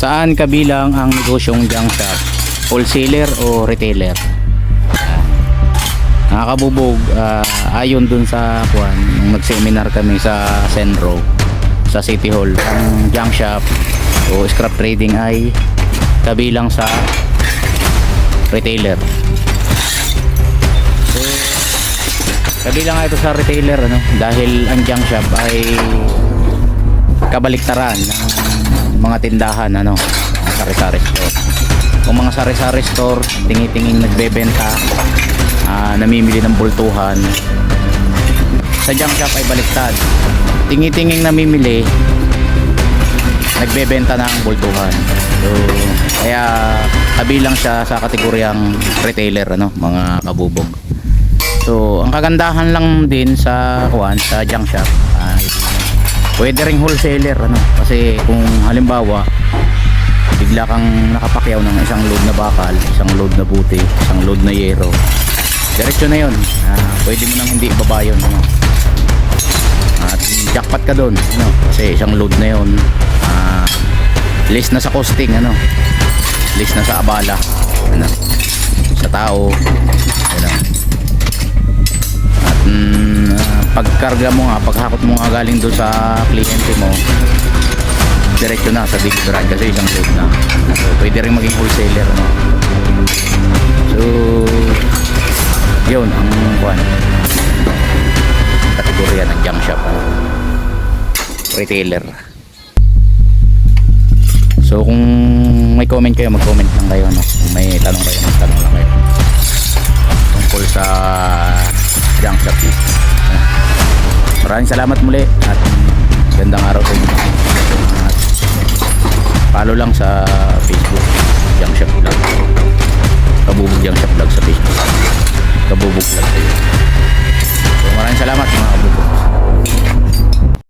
Saan kabilang ang negosyong junk shop? Wholesaler o retailer? Nakakabubog, ah, ayon dun sa kwan, nung nag-seminar kami sa Senro, sa City Hall, ang junk shop o scrap trading ay kabilang sa retailer. So, kabilang nga ito sa retailer ano, dahil ang junk shop ay kabaliktaran ng mga tindahan ano, sari-sari store. Kung mga sari-sari store, tingi-tinging nagbebenta, ah, namimili ng bultuhan. Sa junk shop ay baliktad. Tingi-tinging namimili, nagbebenta ng bultuhan. So, kaya kabilang siya sa kategoryang retailer ano, mga kabubog. So, ang kagandahan lang din sa kuan sa junk shop ay pwede ring wholesaler ano kasi kung halimbawa bigla kang nakapakyaw ng isang load na bakal, isang load na buti, isang load na yero. Diretso na 'yon. Ah, pwede mo nang hindi ibaba yun ano. At jackpot ka doon, ano, kasi isang load na 'yon. Ah, list na sa costing ano. List na sa abala. Ano. Sa tao. Ano. Pagkarga mo nga, paghakot mo nga galing doon sa kliyente mo, diretso na sa delivery kasi isang load na. So, pwede rin maging wholesaler. No? So, yun ang buwan. Kategorya ng junk shop. ano. Retailer. So, kung may comment kayo, mag-comment lang kayo. No? Kung may tanong kayo, mag-tanong lang kayo. Tungkol sa junk shop. Ano? Maraming salamat muli at gandang araw sa inyo. At follow lang sa Facebook Junk Shop Vlog. Kabubog Junk Shop Vlog sa Facebook. Kabubog Vlog. mga